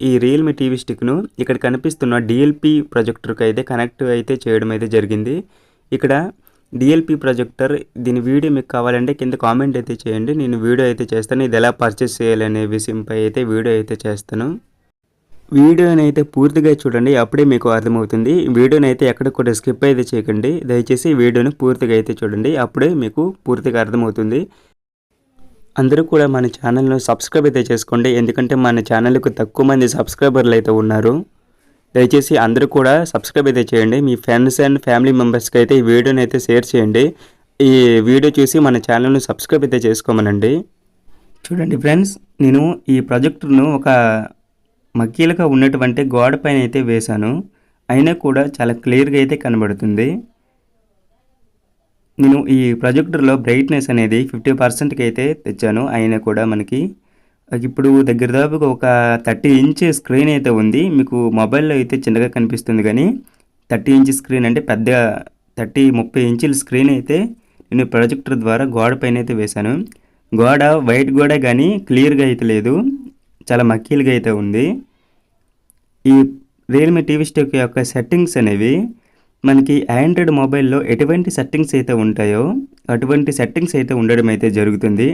ఈ Realme TV స్టిక్ను ఇక్కడ కనిపిస్తున్న డిఎల్పి ప్రొజెక్టర్కి అయితే కనెక్ట్ అయితే చేయడం అయితే జరిగింది. ఇక్కడ డిఎల్పి ప్రొజెక్టర్ దీని వీడియో మీకు కావాలంటే కింద కామెంట్ అయితే చేయండి. నేను వీడియో అయితే చేస్తాను. ఇది ఎలా పర్చేస్ చేయాలనే విషయంపై అయితే వీడియో అయితే చేస్తాను. వీడియోని అయితే పూర్తిగా చూడండి. అప్పుడే మీకు అర్థమవుతుంది. వీడియోని అయితే ఎక్కడ కూడా స్కిప్ అయితే చేయకండి. దయచేసి వీడియోని పూర్తిగా అయితే చూడండి. అప్పుడే మీకు పూర్తిగా అర్థమవుతుంది. అందరూ కూడా మన ఛానల్ను సబ్స్క్రైబ్ అయితే చేసుకోండి. ఎందుకంటే మన ఛానల్కు తక్కువ మంది సబ్స్క్రైబర్లు అయితే ఉన్నారు. దయచేసి అందరూ కూడా సబ్స్క్రైబ్ అయితే చేయండి. మీ ఫ్రెండ్స్ అండ్ ఫ్యామిలీ మెంబర్స్కి అయితే ఈ వీడియోని అయితే షేర్ చేయండి. ఈ వీడియో చూసి మన ఛానల్ను సబ్స్క్రైబ్ అయితే చేసుకోమనండి. చూడండి ఫ్రెండ్స్ నేను ఈ ప్రాజెక్టును ఒక మక్కీలుగా ఉన్నటువంటి గోడ పైన అయితే వేశాను. అయినా కూడా చాలా క్లియర్గా అయితే కనబడుతుంది. నేను ఈ ప్రొజెక్టర్లో బ్రైట్నెస్ అనేది ఫిఫ్టీ పర్సెంట్కి అయితే తెచ్చాను. అయినా కూడా మనకి ఇప్పుడు దగ్గర దాపుగా ఒక థర్టీ ఇంచ్ స్క్రీన్ అయితే ఉంది. మీకు మొబైల్లో అయితే చిన్నగా కనిపిస్తుంది కానీ థర్టీ ఇంచ్ స్క్రీన్ అంటే పెద్ద థర్టీ ముప్పై ఇంచుల స్క్రీన్ అయితే నేను ప్రొజెక్టర్ ద్వారా గోడ పైన అయితే వేశాను. గోడ వైట్ గోడ కానీ క్లియర్గా అయితే లేదు. చాలా మక్కీలుగా అయితే ఉంది. ఈ రియల్మీ టీవీ స్టోక్ యొక్క సెట్టింగ్స్ అనేవి మనకి ఆండ్రాయిడ్ మొబైల్లో ఎటువంటి సెట్టింగ్స్ అయితే ఉంటాయో అటువంటి సెట్టింగ్స్ అయితే ఉండడం అయితే జరుగుతుంది.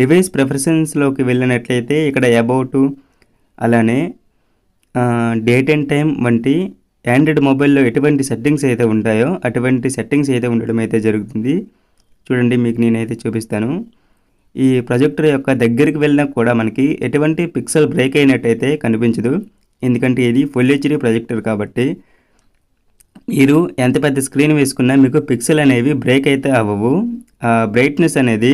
డివైస్ ప్రిఫరెన్స్లోకి వెళ్ళినట్లయితే ఇక్కడ అబౌట్ అలానే డేట్ అండ్ టైం వంటి ఆండ్రాయిడ్ మొబైల్లో ఎటువంటి సెట్టింగ్స్ అయితే ఉంటాయో అటువంటి సెట్టింగ్స్ అయితే ఉండడం అయితే జరుగుతుంది. చూడండి మీకు నేనైతే చూపిస్తాను. ఈ ప్రొజెక్టర్ యొక్క దగ్గరికి వెళ్ళినా కూడా మనకి ఎటువంటి పిక్సెల్ బ్రేక్ అయినట్టయితే కనిపించదు. ఎందుకంటే ఇది ఫుల్ హెచ్డి ప్రొజెక్టర్ కాబట్టి మీరు ఎంత పెద్ద స్క్రీన్ వేసుకున్నా మీకు పిక్సెల్ అనేవి బ్రేక్ అయితే అవ్వవు. బ్రైట్నెస్ అనేది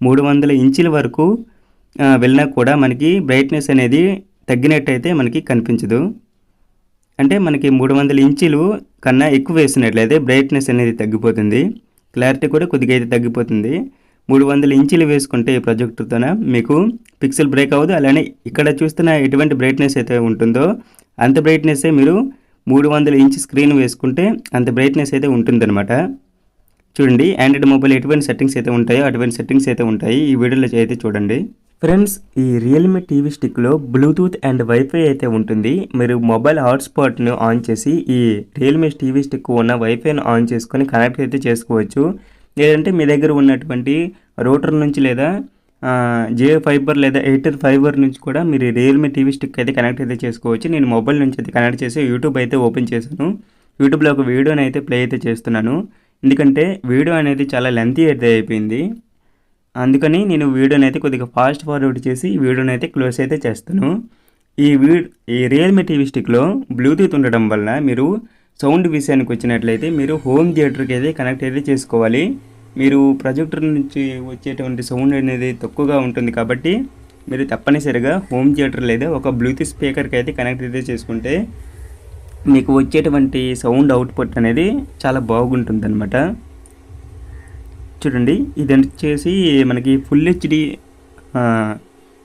మూడు వందల ఇంచుల వరకు వెళ్ళినా కూడా మనకి బ్రైట్నెస్ అనేది తగ్గినట్టయితే మనకి కనిపించదు. అంటే మనకి మూడు వందల ఇంచులు కన్నా ఎక్కువ వేసినట్లయితే బ్రైట్నెస్ అనేది తగ్గిపోతుంది. క్లారిటీ కూడా కొద్దిగా అయితే తగ్గిపోతుంది. మూడు వందల ఇంచులు వేసుకుంటే ఈ ప్రొజెక్టర్తోన మీకు పిక్సెల్ బ్రేక్ అవ్వదు. అలానే ఇక్కడ చూస్తున్న ఎటువంటి బ్రైట్నెస్ అయితే ఉంటుందో అంత బ్రైట్నెస్సే మీరు మూడు వందల ఇంచ్ స్క్రీన్ వేసుకుంటే అంత బ్రైట్నెస్ అయితే ఉంటుందన్నమాట. చూడండి ఆండ్రాయిడ్ మొబైల్ ఎటువంటి సెట్టింగ్స్ అయితే ఉంటాయో అటువంటి సెట్టింగ్స్ అయితే ఉంటాయి. ఈ వీడియోలో అయితే చూడండి. ఫ్రెండ్స్ ఈ రియల్మీ టీవీ స్టిక్లో బ్లూటూత్ అండ్ వైఫై అయితే ఉంటుంది. మీరు మొబైల్ హాట్స్పాట్ను ఆన్ చేసి ఈ రియల్మీ టీవీ స్టిక్ ఉన్న వైఫైను ఆన్ చేసుకొని కనెక్ట్ అయితే చేసుకోవచ్చు. లేదంటే మీ దగ్గర ఉన్నటువంటి రూటర్ నుంచి లేదా జియో ఫైబర్ లేదా ఎయిర్టెల్ ఫైబర్ నుంచి కూడా మీరు రియల్మీ టీవీ స్టిక్ అయితే కనెక్ట్ అయితే చేసుకోవచ్చు. నేను మొబైల్ నుంచి అయితే కనెక్ట్ చేసి యూట్యూబ్ అయితే ఓపెన్ చేశాను. యూట్యూబ్లో ఒక వీడియోని అయితే ప్లే అయితే చేస్తున్నాను. ఎందుకంటే వీడియో అనేది చాలా లెంతీ అయితే అయిపోయింది. అందుకని నేను వీడియోని అయితే కొద్దిగా ఫాస్ట్ ఫార్వర్డ్ చేసి వీడియోని అయితే క్లోజ్ అయితే చేస్తాను. ఈ వీ ఈ రియల్మీ టీవీ స్టిక్లో బ్లూటూత్ ఉండడం వల్ల మీరు సౌండ్ విషయానికి వచ్చినట్లయితే మీరు హోమ్ థియేటర్కి అయితే కనెక్ట్ అయితే చేసుకోవాలి. మీరు ప్రొజెక్టర్ నుంచి వచ్చేటువంటి సౌండ్ అనేది తక్కువగా ఉంటుంది కాబట్టి మీరు తప్పనిసరిగా హోమ్ థియేటర్ లేదా ఒక బ్లూటూత్ స్పీకర్కి అయితే కనెక్ట్ అయితే చేసుకుంటే మీకు వచ్చేటువంటి సౌండ్ అవుట్పుట్ అనేది చాలా బాగుంటుంది అనమాట చూడండి ఇది వచ్చేసి మనకి ఫుల్ హెచ్డి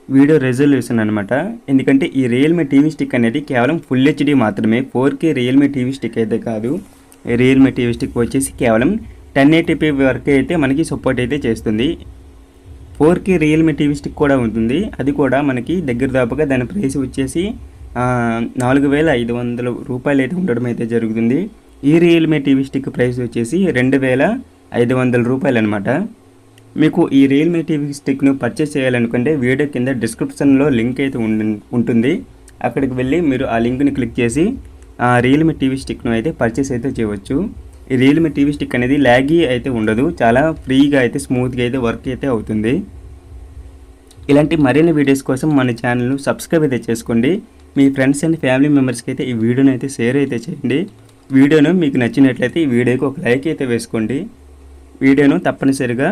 వీడియో రెజల్యూషన్ అనమాట ఎందుకంటే ఈ రియల్మీ టీవీ స్టిక్ అనేది కేవలం ఫుల్ హెచ్డి మాత్రమే four K Realme TV stick అయితే కాదు. రియల్మీ టీవీ స్టిక్ వచ్చేసి కేవలం టెన్ ఎయిటీపీ వరకు అయితే మనకి సపోర్ట్ అయితే చేస్తుంది. ఫోర్కి రియల్మీ టీవీ స్టిక్ కూడా ఉంటుంది. అది కూడా మనకి దగ్గర దాపుగా దాని ప్రైస్ వచ్చేసి నాలుగు వేల ఐదు వందల రూపాయలు అయితే ఉండడం అయితే జరుగుతుంది. ఈ రియల్మీ టీవీ స్టిక్ ప్రైస్ వచ్చేసి రెండు వేల ఐదు వందల రూపాయలు అనమాట మీకు ఈ రియల్మీ టీవీ స్టిక్ను పర్చేస్ చేయాలనుకుంటే వీడియో కింద డిస్క్రిప్షన్లో లింక్ అయితే ఉంటుంది. అక్కడికి వెళ్ళి మీరు ఆ లింక్ని క్లిక్ చేసి ఆ రియల్మీ టీవీ స్టిక్ను అయితే పర్చేస్ అయితే చేయవచ్చు. ఈ రియల్మీ టీవీ స్టిక్ అనేది ల్యాగీ అయితే ఉండదు. చాలా ఫ్రీగా అయితే స్మూత్గా అయితే వర్క్ అయితే అవుతుంది. ఇలాంటి మరిన్ని వీడియోస్ కోసం మన ఛానల్ను సబ్స్క్రైబ్ అయితే చేసుకోండి. మీ ఫ్రెండ్స్ అండ్ ఫ్యామిలీ మెంబర్స్కి అయితే ఈ వీడియోని అయితే షేర్ అయితే చేయండి. వీడియోను మీకు నచ్చినట్లయితే ఈ వీడియోకి ఒక లైక్ అయితే వేసుకోండి. వీడియోను తప్పనిసరిగా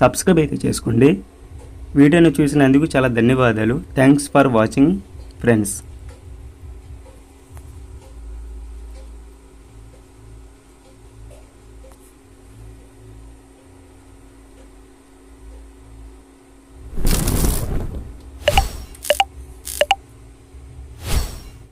సబ్స్క్రైబ్ అయితే చేసుకోండి. వీడియోను చూసినందుకు చాలా ధన్యవాదాలు. Thanks for watching friends.